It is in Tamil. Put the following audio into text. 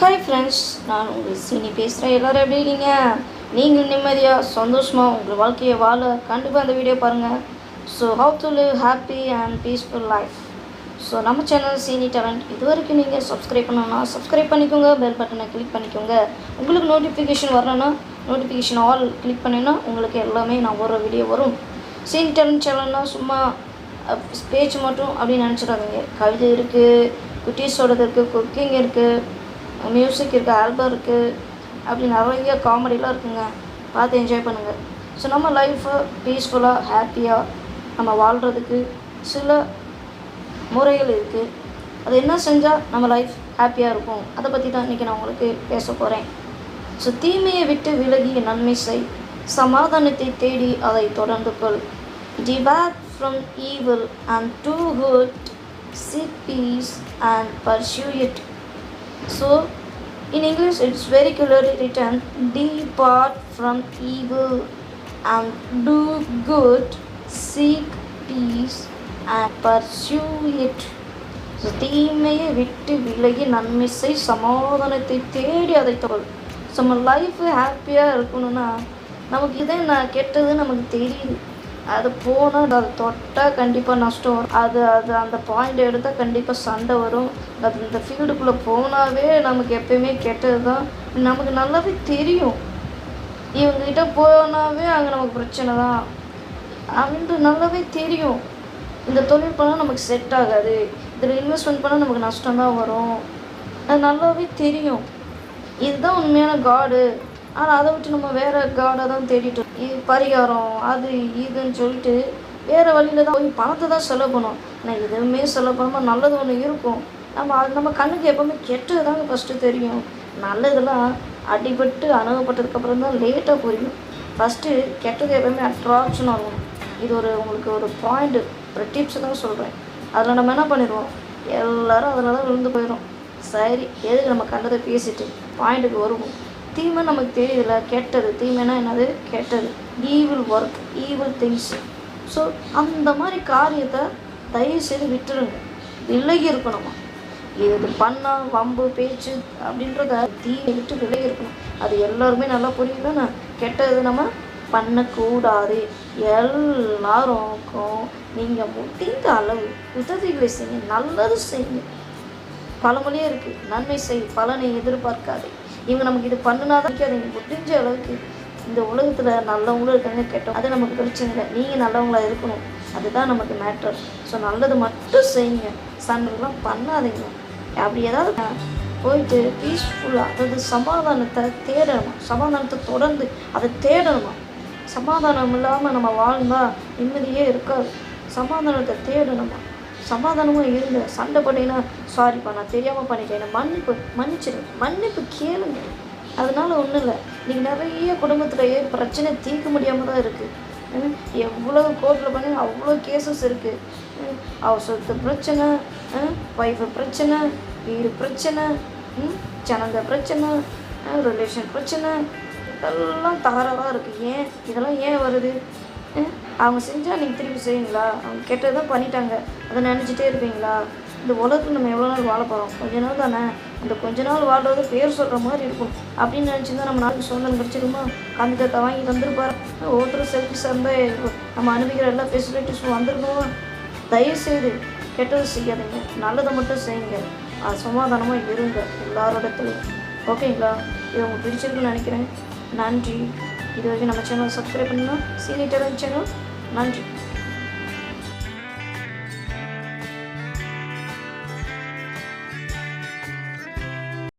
ஹாய் ஃப்ரெண்ட்ஸ் நான் உங்கள் சீனி பேசுகிறேன் எல்லோரும் எப்படி இருக்கீங்க? நீங்கள் நிம்மதியாக சந்தோஷமாக உங்கள் வாழ்க்கையை வாழ கண்டிப்பாக அந்த வீடியோ பாருங்கள் so how to live happy and peaceful life so நம்ம சேனல் சீனி டேலண்ட் இது வரைக்கும் நீங்கள் சப்ஸ்கிரைப் பண்ணணும்னா சப்ஸ்கிரைப் பண்ணிக்கோங்க பெல் பட்டனை கிளிக் பண்ணிக்கோங்க. உங்களுக்கு நோட்டிஃபிகேஷன் வரணும்னா நோட்டிஃபிகேஷன் ஆல் கிளிக் பண்ணினா உங்களுக்கு எல்லாமே நான் ஒரு வீடியோ வரும். சீனி டேலண்ட் சேனல்னால் சும்மா பேச்சு மட்டும் அப்படின்னு நினச்சிடாதீங்க. கவிதை இருக்குது குட்டீஸோடது இருக்குது குக்கிங் இருக்குது மியூசிக் இருக்குது ஆல்பம் இருக்குது அப்படி நிறைய காமெடிலாம் இருக்குங்க. பார்த்து என்ஜாய் பண்ணுங்கள் ஸோ நம்ம லைஃப்பை பீஸ்ஃபுல்லாக ஹாப்பியாக நம்ம வாழ்கிறதுக்கு சில முறைகள் இருக்குது அது என்ன செஞ்சால் நம்ம லைஃப் ஹாப்பியாக இருக்கும்? அதை பற்றி தான் இன்றைக்கி நான் உங்களுக்கு பேச போகிறேன் ஸோ தீமையை விட்டு விலகி நன்மை செய். சமாதானத்தை தேடி அதை தொடர்ந்து கொள். Depart from evil and do good seek peace and pursue இட் So, in English, it's very clearly written Depart from evil and do good, seek peace and pursue it. So, தீமையை விட்டு விலகி நன்மிசை சமாதானத்தை தேடி அதை தொல் ஸோ நம்ம லைஃப் ஹாப்பியாக இருக்கணும்னா நமக்கு இதே நான் கெட்டது நமக்கு தெரியுது அது போனால் அது தொட்டால் கண்டிப்பாக நஷ்டம் வரும். அது அது அந்த பாயிண்ட் எடுத்தால் கண்டிப்பாக சண்டை வரும். அது இந்த ஃபீல்டுக்குள்ளே போனாவே நமக்கு எப்பயுமே கெட்டது தான் நமக்கு நல்லாவே தெரியும். இவங்ககிட்ட போனாவே அங்கே நமக்கு பிரச்சனை தான் அப்படின்ட்டு நல்லாவே தெரியும். இந்த தொழில் பண்ணால் நமக்கு செட் ஆகாது. இதில் இன்வெஸ்ட்மெண்ட் பண்ணால் நமக்கு நஷ்டம் தான் வரும். அது நல்லாவே தெரியும். இதுதான் உண்மையான காடு. ஆனால் அதை விட்டு நம்ம வேறு காடை தான் தேடிட்டோம் இது பரிகாரம் அது இதுன்னு சொல்லிட்டு வேறு வழியில் தான் போய் பணத்தை தான் செலவு பண்ணோம். ஆனால் எதுவுமே செலவு பண்ணாமல் நல்லது ஒன்று இருக்கும். நம்ம அது நம்ம கண்ணுக்கு எப்போவுமே கெட்டது தாங்க ஃபஸ்ட்டு தெரியும். நல்லதெல்லாம் அடிபட்டு அனுபவப்பட்டதுக்கப்புறம் தான் லேட்டாக புரியும். ஃபஸ்ட்டு கெட்டது எப்போவுமே அட்ராக்ஷனாக இருக்கும். இது ஒரு உங்களுக்கு ஒரு பாயிண்ட்டு ஒரு டிப்ஸ் தான் சொல்கிறேன் அதில் நம்ம என்ன பண்ணிடுவோம்? எல்லோரும் அதில் தான் விழுந்து போயிடும் சரி எதுக்கு நம்ம கண்டதை பேசிட்டு பாயிண்ட்டுக்கு வருவோம்? தீமை நமக்கு தெரியுதுல கெட்டது. தீமைனா என்னது? கெட்டது. Evil work evil things so அந்த மாதிரி காரியத்தை தயவு செய்து விட்டுருங்க. விலகி இருக்கணுமா? இது பண்ணால் வம்பு பேச்சு அப்படின்றத தீயை விட்டு விலகி இருக்கணும். அது எல்லாருமே நல்லா புரியுதுன்னா கெட்டது நம்ம பண்ணக்கூடாது. எல்லாருக்கும் நீங்கள் முடிந்த அளவு உதவிகளை செய்யுங்க. நல்லது செய்யுங்க. பழமொழியே இருக்குது நன்மை செய் பலனை எதிர்பார்க்காதே. இவங்க நமக்கு இது பண்ணுனா தான் முடிஞ்ச அளவுக்கு இந்த உலகத்தில் நல்லவங்களும் இருக்காங்க கேட்டோம். அது நமக்கு பிரச்சனை இல்லை. நீங்கள் நல்லவங்களாக இருக்கணும். அதுதான் நமக்கு மேட்டர் ஸோ நல்லது மட்டும் செய்யுங்க. சண்டைலாம் பண்ணாதீங்க. அப்படி ஏதாவது போயிட்டு பீஸ்ஃபுல்லாக அதாவது சமாதானத்தை தேடணுமா? சமாதானத்தை தொடர்ந்து அதை தேடணுமா? சமாதானம் இல்லாமல் நம்ம வாழ்ந்தால் நிம்மதியே இருக்காது. சமாதானத்தை தேடணுமா? சமாதானமாக இருங்க சண்டை பண்ணினா சாரிப்பா நான் தெரியாமல் பண்ணிட்டேன். மன்னிப்பு மன்னிச்சிடு மன்னிப்பு கேளுங்க. அதனால ஒன்றும் இல்லை. நீங்கள் நிறைய குடும்பத்தில் பிரச்சனை தீர்க்க முடியாமல் தான் இருக்குது எவ்வளோ கோர்ட்டில் பண்ணி அவ்வளோ கேசஸ் இருக்குது அவசரத்து பிரச்சனை ஒய்ஃபு பிரச்சனை வீடு பிரச்சனை ஜனங்க பிரச்சனை ரிலேஷன் பிரச்சனை இதெல்லாம் தகராறாக இருக்குது ஏன் இதெல்லாம் ஏன் வருது? அவங்க செஞ்சால் நீங்கள் திருப்பி செய்வீங்களா? அவங்க கெட்டதான் பண்ணிட்டாங்க. அதை நினச்சிட்டே இருப்பீங்களா? இந்த உலகத்தில் நம்ம எவ்வளோ நாள் வாழ போகிறோம் கொஞ்ச நாள் தானே? அந்த கொஞ்ச நாள் வாழ்றது பேர் சொல்கிற மாதிரி இருக்கும். அப்படின்னு நினச்சிருந்தா நம்ம நாட்டுக்கு சுதந்திரம் கிடச்சிருமா காந்திதாத்தா வாங்கி தந்துருப்பார்? ஒவ்வொருத்தரும் செல்ஃபிஸாக இருந்தால் நம்ம அனுபவிக்கிற எல்லா ஃபெசிலிட்டிஸும் வந்துருக்கோம் தயவுசெய்து கெட்டது செய்யாதீங்க. நல்லதை மட்டும் செய்யுங்க. அது சமாதானமாக இருங்க எல்லாரோடத்துலையும் ஓகேங்களா? இது உங்களுக்கு பிடிச்சிருக்குன்னு நினைக்கிறேன். நன்றி. இது வரைக்கும் நம்ம சேனல் சப்ஸ்கிரைப் பண்ணலாம் சீனி டெலன் சேனல் நன்றி